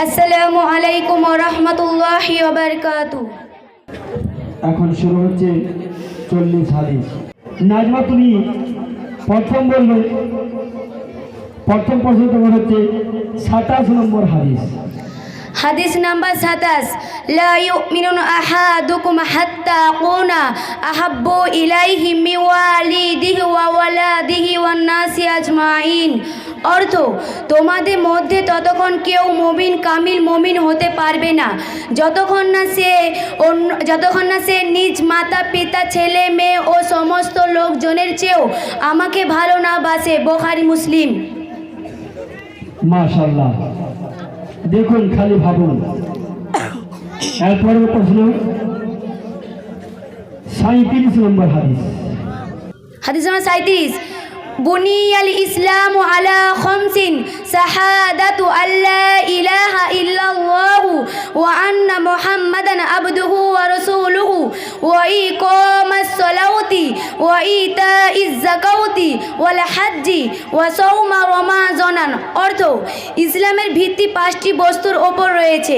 আসসালামু আলাইকুম রহমতুল্লাহি এখন শুরু হচ্ছে চল্লিশ হাদিস। নাজমা তুমি প্রথম বলবে প্রথম প্রশ্ন তোমার হচ্ছে সাতাশ নম্বর হাদিস। হাদিস নাম্বার সাতাশ লা ইউমিনুন আহাদুকুম হাত্তা কুনা আহাব্বু ইলাইহি মিন ওয়ালিদিহি ওয়া ওয়ালাদিহি ওয়ান নাসি আজমাইন। অর্থ তোমাদের মধ্যে ততক্ষণ কেউ মমিন কামিল মমিন হতে পারবে না। যতক্ষণ না সে অন্য যতক্ষণ না সে নিজ মাতা পিতা ছেলে মেয়ে ও সমস্ত লোকজনের চেয়েও আমাকে ভালো না বাসে বোখারি মুসলিম। মাশাল্লাহ দেখুন খালি ভাবুন। এরপরের প্রশ্ন সাঁত্রিশ নম্বর হাদিস। হাদিস নাম্বার সাঁত্রিশ বুনিয়াল ইসলাম আলা খমসিন শাহাদাতু আল্লা ইলাহা ইল্লাল্লাহু ওয়া আন্না মুহাম্মাদান আবদুহু ওয়া রাসূলুহু ওয়া ইকামাস সালাওতি ওয়া ইতাইজ যাকাওতি ওয়াল হাজ্জি ওয়া সাওমা রমাজানান অর্থ, ইসলামের ভিত্তি পাঁচটি বস্তুর ওপর রয়েছে।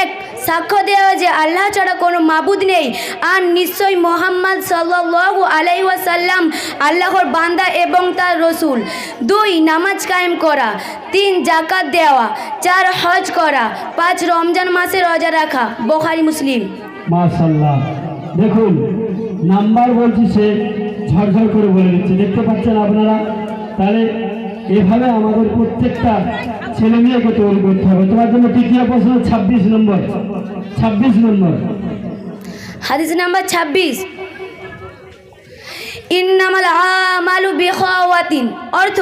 এক সাক্ষ্য দেওয়া যে আল্লাহ ছাড়া কোনো মাবুদ নেই। আর নিশ্চয়ই মোহাম্মদ সাল্লাল্লাহু আলাইহি ওয়াসাল্লাম আল্লাহর বান্দা এবং তার রসুল। দুই, নামাজ কায়েম করা। তিন জাকাত দেওয়া। চার, হজ করা। পাঁচ, রমজান মাসে রোজা রাখা। বোখারি, মুসলিম। দেখুন, নাম্বার বলছি সে ঝরঝর করে বলে দিচ্ছে। দেখতে পাচ্ছেন আপনারা? তাহলে এভাবে আমাদের প্রত্যেকটা ছেলে মেয়েকে তৈরি করতে হবে। তোমার জন্য তৃতীয় প্রশ্ন ছাব্বিশ নম্বর। ছাব্বিশ নম্বর। হাদিস নাম্বার ছাব্বিশ। ইন্নামাল আমালু বিখাওয়াতিন। অর্থ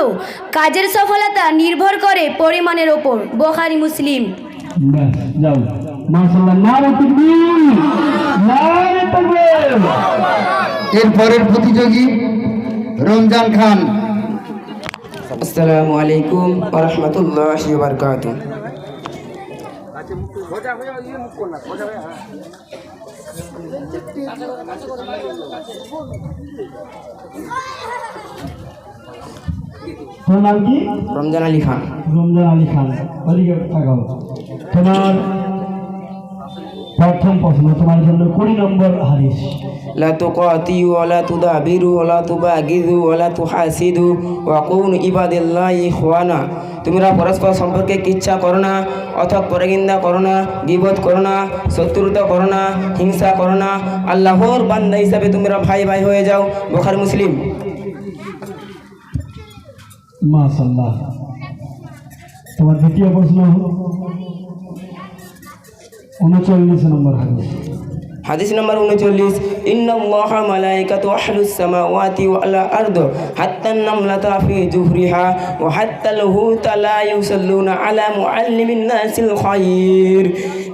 কাজের সফলতা নির্ভর করে পরিমাণের ওপর। বোখারি মুসলিম। ব্যাস যাও। মাশাল্লাহ নারে তাকবীর। নারে তাকবীর। এর প্রতিযোগী রমজান খান। আসসালামু আলাইকুম ওরহমতুল্লাহ বারকাত তোমার নাম কি? রমজান আলী খান। রমজান আলী খান। তোমার প্রথম প্রশ্ন তোমার জন্য কুড়ি নম্বর হাদিস। লা তুকাতিউ ওয়ালা তুদাবিরু ওয়ালা তুবাগিদু ওয়ালা তুহাসিদু ওয়া কুনু ইবাদিল্লাহি ইখওয়ানা তোমরা পরস্পর সম্পর্কে কিচ্ছা করো না অথক পরনিন্দা করো না, গিবত করো না, শত্রুতা করো না, হিংসা করো না। আল্লাহর বান্দা হিসাবে তোমরা ভাই ভাই হয়ে যাও, বুখারী মুসলিম। মাশাল্লাহ তোমার দ্বিতীয় প্রশ্ন উনচল্লিশ নম্বর হাদিস। হাদিস নম্বর উনচল্লিশ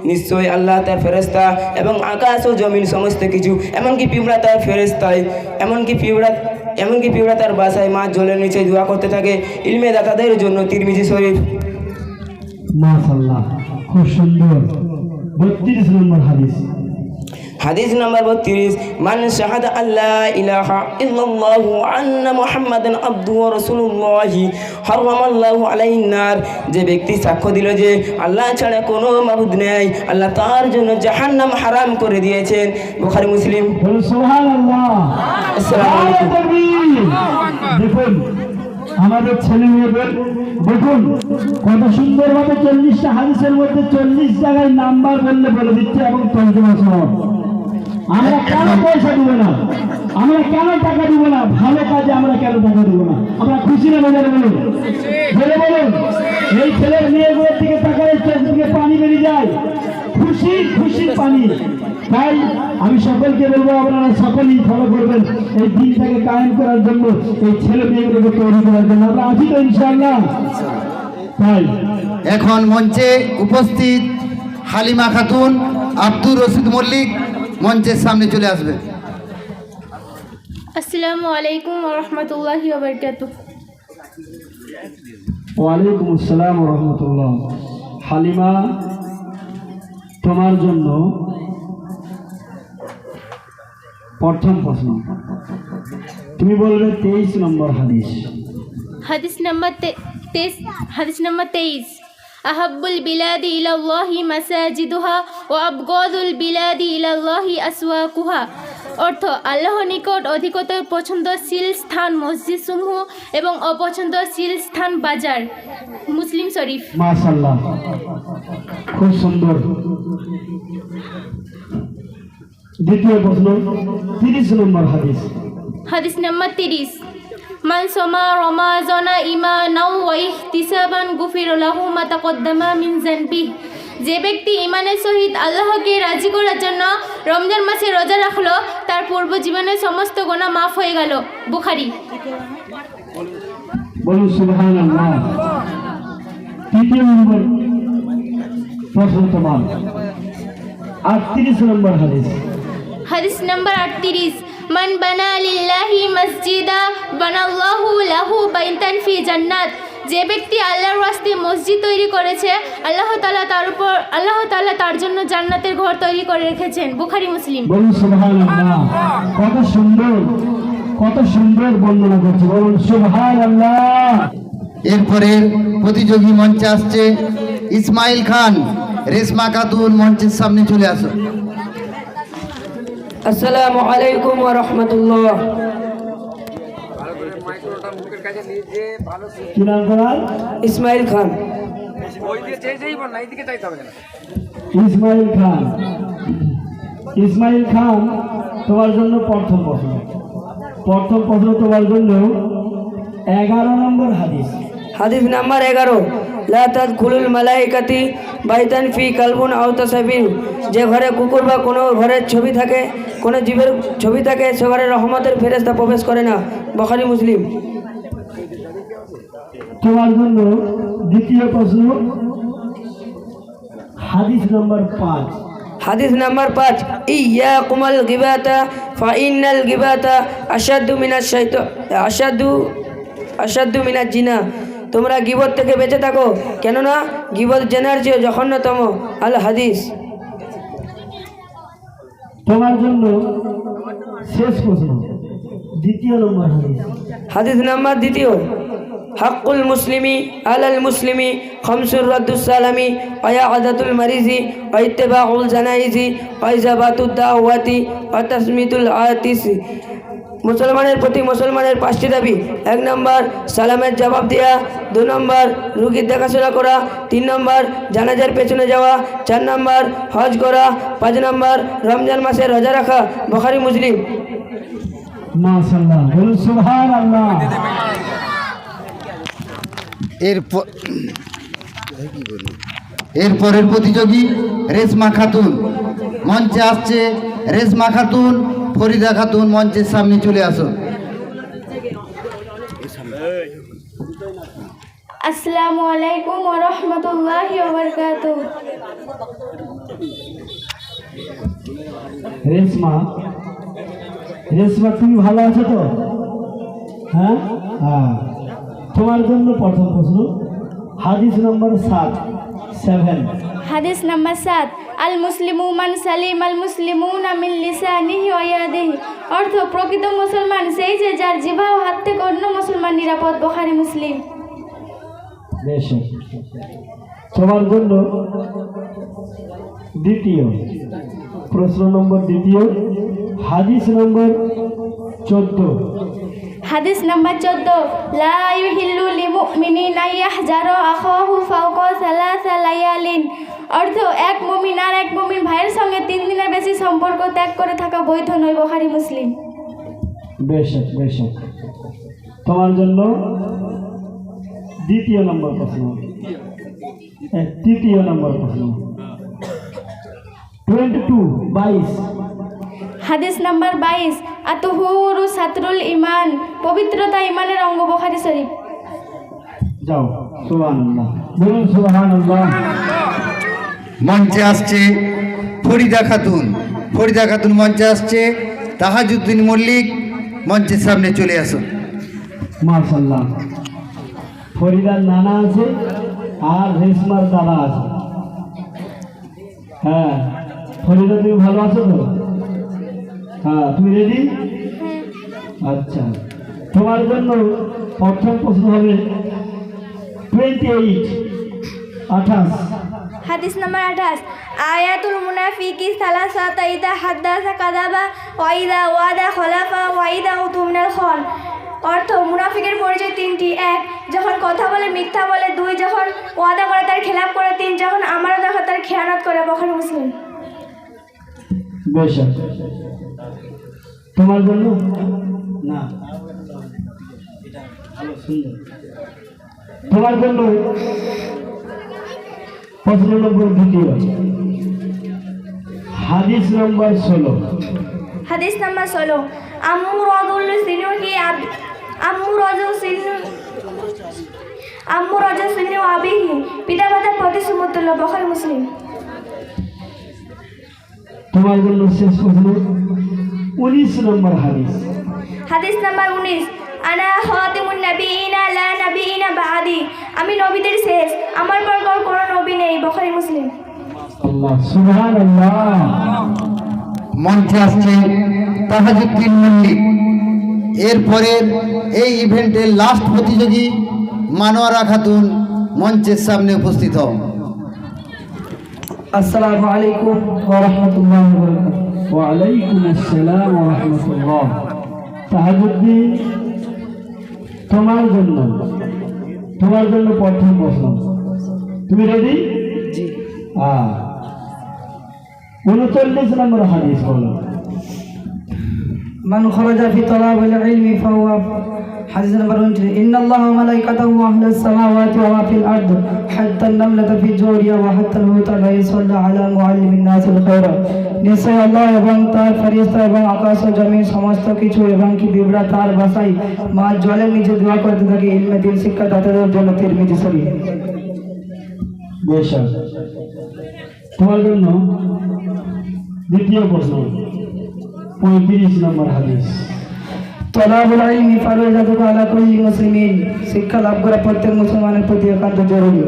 নিশ্চয় আল্লাহ তার ফেরেশতা এবং আকাশ ও জমিন সমস্ত কিছু, এমনকি পিঁপড়া তার ফেরেশতায় এমনকি পিঁপড়া এমনকি পিঁপড়া তার বাসায় মাছ জলের নিচে দোয়া করতে থাকে, ইলমে দাতাদের জন্য তিরমিজি শরীফ। মাশাল্লাহ খুব সুন্দর। বত্রিশ নম্বর হাদিস। হাদিস নাম্বার বত্রিশ মান শাহাদা আল্লাহ ইলাহা ইল্লাল্লাহু আন্না মুহাম্মাদান আবদুহু ওয়া রাসূলুল্লাহি হারামাল্লাহু আলাইহিন নার। যে ব্যক্তি সাক্ষ্য দিল যে আল্লাহ ছাড়া কোনো মাবুদ নেই আল্লাহ তার জন্য জাহান্নাম হারাম করে দিয়েছেন। বুখারী মুসলিম। সুবহানাল্লাহ আসসালামু আলাইকুম। দেখুন আমাদের ছেলে মেয়েদের দেখুন কত সুন্দরভাবে চল্লিশটা হাদিসের মধ্যে চল্লিশ জায়গায় নাম্বার বললে বলে দিচ্ছে এবং তর্জমা সহ। আমরা কেন পয়সা দিব না? আমরা কেন টাকা দিব না? ভালো কাজে আমরা কেন টাকা দিব না? আমরা খুশি না বাজারে বলুন? বলে বলুন? এই ছেলের মেয়েগুলোর দিকে তাকালে চোখ থেকে পানি বেরিয়ে যায়। খুশি খুশির পানি। তাই আমি সকলকে বলব আপনারা সকলেই ফলো করবেন এই দিনটাকে কায়েম করার জন্য এই ছেলে মেয়েগুলোকে তৈরি করার জন্য। আমরা আছি তো ইনশাআল্লাহ। তাই। এখন মঞ্চে উপস্থিত হালিমা খাতুন আব্দুর রশিদ মল্লিক মঞ্চের সামনে চলে আসবে। আসসালামু আলাইকুম রহমতুল্লাহি ওয়ালাইকুম আসসালাম রহমতুল্লাহ। হালিমা তোমার জন্য প্রথম প্রশ্ন। তুমি বলবে তেইশ নম্বর হাদিস। হাদিস নম্বর তেইশ হাদিস নম্বর তেইশ। أحب البلاد إلى الله مساجدها وأبغض البلاد إلى الله أسواقها. অর্থ আল্লাহ নিকট অধিকতর পছন্দ পছন্দশীল স্থান মসজিদ সমূহ এবং অপছন্দ অপছন্দশীল স্থান বাজার। মুসলিম শরীফ। মাশাআল্লাহ। খুব সুন্দর। দ্বিতীয় প্রশ্ন 30 নম্বর হাদিস। হাদিস নাম্বার 30 من صما رمضان إيمانا واحتسابا غفر له ما تقدم من ذنبه যে ব্যক্তি ইমানের সহিত আল্লাহকে রাজি করার জন্য রমজান মাসে রোজা রাখল তার পূর্ব জীবনের সমস্ত গোনা মাফ হয়ে গেল। বুখারি। তৃতীয় নম্বর প্রশ্ন তোমার। আটত্রিশ নম্বর হাদিস। হাদিস নম্বর আটত্রিশ। মান বানা লিল্লাহি মসজিদা বানাল্লাহু লাহু বাইতান ফি জান্নাত যে ব্যক্তি আল্লাহর ওয়াস্তে মসজিদ তৈরি করেছে আল্লাহ তাআলা তার উপর আল্লাহ তাআলা তার জন্য জান্নাতের ঘর তৈরি করে রেখেছেন। বুখারি মুসলিম। কত সুন্দর কত সুন্দর বর্ণনা করছে। বলুন সুবহান আল্লাহ এরপরে প্রতিযোগী মঞ্চে আসছে ইসমাইল খান। রেশমা খাতুন মঞ্চের সামনে চলে আসো আসসালামু আলাইকুম ওয়া রাহমাতুল্লাহ। ইসমাইল খান। ইসমাইল খান। ইসমাইল খান তোমার জন্য প্রথম প্রশ্ন। প্রথম প্রশ্ন তোমার জন্য এগারো নম্বর হাদিস। হাদিস নাম্বার এগারো লা তাদখুলুল মালাইকাতি বাইতান ফি কালবুন আও তাসাবির যে ঘরে কুকুর বা কোনো ঘরের ছবি থাকে কোনো জীবের ছবি থাকে সে ঘরে রহমতের ফেরেশতা প্রবেশ করে না। বখারি মুসলিম। তোমার জন্য দ্বিতীয় প্রশ্ন হাদিস নম্বর পাঁচ। হাদিস নাম্বার পাঁচ ইয়া কুমাল গিবাতা ফাইনাল গিবাতা আসাদু মিনাজ শৈত আসাদু আসাদু মিনাজ জিনা। তোমরা গিবত থেকে বেঁচে থাকো। কেননা গিবত জেনার চেয়ে জঘন্যতম। আল হাদিস। তোমার জন্য শেষ প্রশ্ন। দ্বিতীয় নম্বর হাদিস। হাদিস নাম্বার দ্বিতীয়। হাক্কুল মুসলিমি আলাল মুসলিমি খমসুর রদ্দুসালামি অয়া আদাতুল মারিজি ঐতেবাউল জানাইজি ঐজাবাতুদ দাওয়াতি অতসমিতুল আতিসি। মুসলমানের প্রতি মুসলমানের পাঁচটি দাবি। এক নম্বর সালামের জবাব দেওয়া দু নম্বর রুগীর দেখাশোনা করা। তিন নম্বর জানাজার পেছনে যাওয়া। চার নম্বর হজ করা। পাঁচ নম্বর রমজান মাসে রোজা রাখা। বখারি মুসলিম। এরপর এরপরের প্রতিযোগী রেশমা খাতুন। মঞ্চে আসছে রেশমা খাতুন। ফরিদা খাতুন মঞ্চের সামনে চলে আসো আসসালামু আলাইকুম ওয়া রাহমাতুল্লাহি রেশমা রেশমা তুমি ভালো আছো তো? হ্যাঁ? হ্যাঁ। তোমার জন্য প্রথম প্রশ্ন হাদিস নম্বর সাত সেভেন হাদিস নাম্বার সাত। আল মুসলিমু মান সালিম আল মুসলিমুনা মিন লিসানিহি ওয়া ইয়াদিহি। অর্থ প্রকৃত মুসলমান সেই যে যার জিহ্বা ও হাত থেকে অন্য মুসলমান নিরাপদ বুখারী মুসলিম। তোমার জন্য দ্বিতীয় প্রশ্ন নম্বর দ্বিতীয় হাদিস নম্বর চোদ্দ। হাদিস নাম্বার চোদ্দ লা ইউহিল্লু লিমুমিনিন আইয়াহজারু আখাহু ফাওকা সালাসা লায়ালিন। অর্থ এক মমিন আর এক মমিন ভাইয়ের সঙ্গে তিন দিনের বেশি সম্পর্ক ত্যাগ করে থাকা বৈধ নয় বুখারী মুসলিম। বেশ বেশ তোমার জন্য দ্বিতীয় নম্বর প্রশ্ন। তৃতীয় নম্বর প্রশ্ন। টোয়েন্টি টু বাইশ। হাদিস নাম্বার বাইশ আতুহুরু সাতরুল ইমান পবিত্রতা ইমানের অঙ্গ বুখারী শরীফ। যাও সুবহান বলুন সুবহান আল্লাহ মঞ্চে আসছে ফরিদা খাতুন। ফরিদা খাতুন মঞ্চে আসছে। তাহাজুদ্দিন মল্লিক মঞ্চের সামনে চলে আসো মার্শাল্লাহ ফরিদার নানা আছে আর রেশমার দাদা আছে। হ্যাঁ ফরিদা, তুমি ভালো আছো তো? হ্যাঁ তুমি রেডি আচ্ছা। তোমার জন্য প্রথম প্রশ্ন হবে টোয়েন্টি এইট আঠাশ। হাদিস নাম্বার আঠাশ। আয়াতুল মুনাফিকি সালাসাতা ইদা হাদ্দাসা কাদাবা ওয়াইদা ওয়াদা খলাফা ওয়াইদা উতুমিনাল খন অর্থ, মুনাফিকের পরিচয় তিনটি। এক, যখন কথা বলে, মিথ্যা বলে। দুই, যখন ওয়াদা করে, তার খেলাপ করে। তিন, যখন আমারও দেখা তার খেয়ানত করে। বখারি মুসলিম। তোমার জন্য? না। তোমার জন্য নম্বর দ্বিতীয় হাদিস নম্বর ষোলো। হাদিস নাম্বার ষোলো। আম্মু রজুল সিনুহি আম্মু রজুল সিনু আম্মু রজুল সিনু আবিহি। পিতা মাতার প্রতি সুমতুল্লাহ বখারি মুসলিম। তোমার জন্য শেষ প্রশ্ন উনিশ নম্বর হাদিস। হাদিস নাম্বার উনিশ। আনা খাতিমুন নবীনা লা নবীনা বাদি। আমি নবীদের শেষ। আমার পর আর কোনো নবী নেই বখারি মুসলিম। আল্লাহ সুবহান আল্লাহ মঞ্চে আসছে তাহাজুদ্দিন মল্লিক এরপরের এই ইভেন্টের লাস্ট প্রতিযোগী মানোয়ারা খাতুন মঞ্চের সামনে উপস্থিত। হও আসসালামু আলাইকুম ওয়া রাহমাতুল্লাহি ওয়া বারাকাতুহু। ওয়ালাইকুম আসসালাম ওয়া রাহমাতুল্লাহ। তাহাজুদ্দিন তোমার জন্য। তোমার জন্য প্রথম প্রশ্ন। তুমি রেডি উনচল্লিশ নম্বর হাদিস বলো। من خرج في طلب العلم فهو حديث نمبر 20 إن الله وملائكته وأهل السماوات وما في الأرض حتى النملة في جورها وحتى الحوت لا يصلى على معلم الناس الخير নিশ্চয় আল্লাহ এবং তার ফেরিস্তা এবং আকাশ ও জমিন সমস্ত কিছু এবং কি বিবরা তার ভাষায় মা জলের নিচে দোয়া করতে থাকে ইলমে দিল শিক্ষা দাতাদের জন্য তিরমিজি শরীফ বেশ তোমার জন্য দ্বিতীয় প্রশ্ন পঁয়ত্রিশ নম্বর হাদিস। তলাবুল ইলমি ফারুজাতুকা আলা কুল্লি মুসলিমিন। শিক্ষা লাভ করা প্রত্যেক মুসলমানের প্রতি একান্ত জরুরি।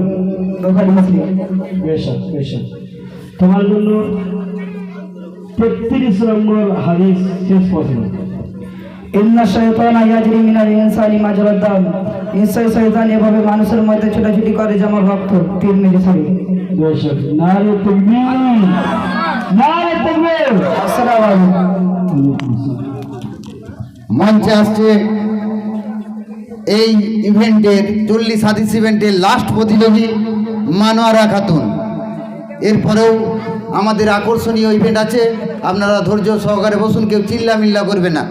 বুখারী মুসলিম। বেশ বেশ। তোমার জন্য তেত্রিশ নম্বর হাদিস শেষ প্রশ্ন। ইন্না শাইতানা ইয়াজরি মিনাল ইনসানি মাজরাদ দাম নিশ্চয় শয়তান এভাবে মানুষের মধ্যে ছোটাছুটি করে যেমন রক্ত তিরমিজি শরীফ বেশ নারে তকবীর নারে তকবীর আসসালামু আলাইকুম। মঞ্চে আসছে এই ইভেন্টের চল্লিশ হাদিস ইভেন্টের লাস্ট প্রতিযোগী মানোয়ারা খাতুন। এরপরেও আমাদের আকর্ষণীয় ইভেন্ট আছে। আপনারা ধৈর্য সহকারে বসুন, কেউ চিল্লা মিল্লা করবে না।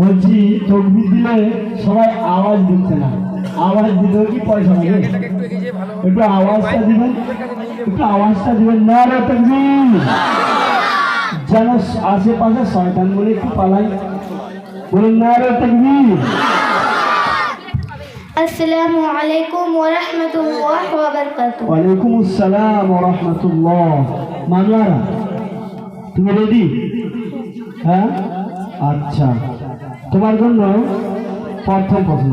বলছি তকবির দিলে সবাই আওয়াজ দিচ্ছে না। আওয়াজ দিলেও কি পয়সা লাগে একটু আওয়াজটা দিবেন, একটু আওয়াজটা দিবেন। না যেন আশেপাশে শয়তান বলে একটু পালাই। বলুন না আসসালামু আলাইকুম ওয়া রাহমাতুল্লাহ ওয়া বারাকাতুহু। ওয়ালাইকুম আসসালাম ওয়া রাহমাতুল্লাহ। মানোয়ারা তুমি রেডি হ্যাঁ? আচ্ছা। তোমার জন্য প্রথম প্রশ্ন।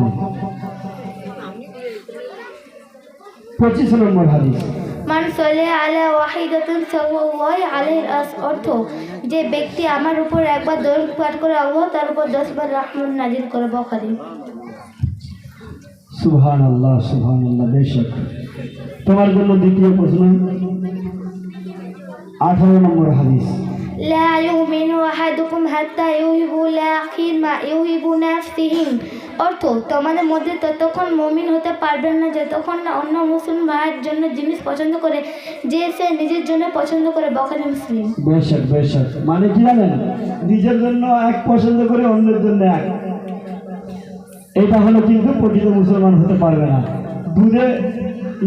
পঁচিশ নম্বর হাদিস। সলে আলা ওয়াহিদাতুন সাল্লাল্লাহু আলাইহি আস অর্থ যে ব্যক্তি আমার উপর একবার দরুদ পাঠ করে আল্লাহ তার উপর দশবার রাহমত নাজিল করে বখারি সুবহান আল্লাহ সুবহান আল্লাহ বেশক তোমার জন্য দ্বিতীয় প্রশ্ন আঠারো নম্বর হাদিস لا يؤمن أحدكم حتى يحب لأخيه ما يحب نفسه অর্থ, তোমাদের মধ্যে ততক্ষণ মমিন হতে পারবেন না, যতক্ষণ না অন্য মুসলিম ভাইয়ের জন্য জিনিস পছন্দ করে, যে সে নিজের জন্য পছন্দ করে বখারি মুসলিম। বেশক বেশক মানে কি জানেন? নিজের জন্য এক পছন্দ করে অন্যের জন্য এক। এটা হলো কিন্তু প্রকৃত মুসলমান হতে পারবে না। দুধে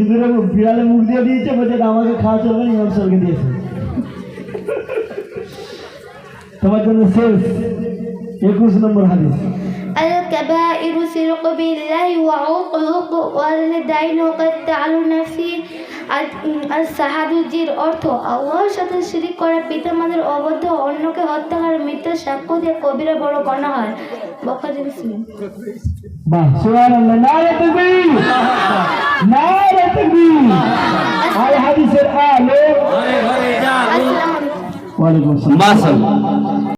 ইঁদুরে বিড়ালে মুখ দিয়ে দিয়েছে, বলছে আমাকে খাওয়া চলবে ইমাম সাহেবকে দিয়েছে। তোমার জন্য শেষ। একুশ নম্বর হাদিস। الكبائر شرك بالله وعقوق والدين وقتال نفسي সাহাদুজির অর্থ আল্লাহর সাথে শিরিক করা পিতামাদের অবদ্ধ অন্যকে হত্যা করে মৃত্যুর সাক্ষ্য দিয়ে কবিরা বড় গণা হয় বখারি মুসলিম বাহ সুবহানাল্লাহ নারে তাকবীর নারে তাকবীর আল হাদিসের আলো আসসালামু আলাইকুম ওয়ালাইকুম আসসালাম মাশাআল্লাহ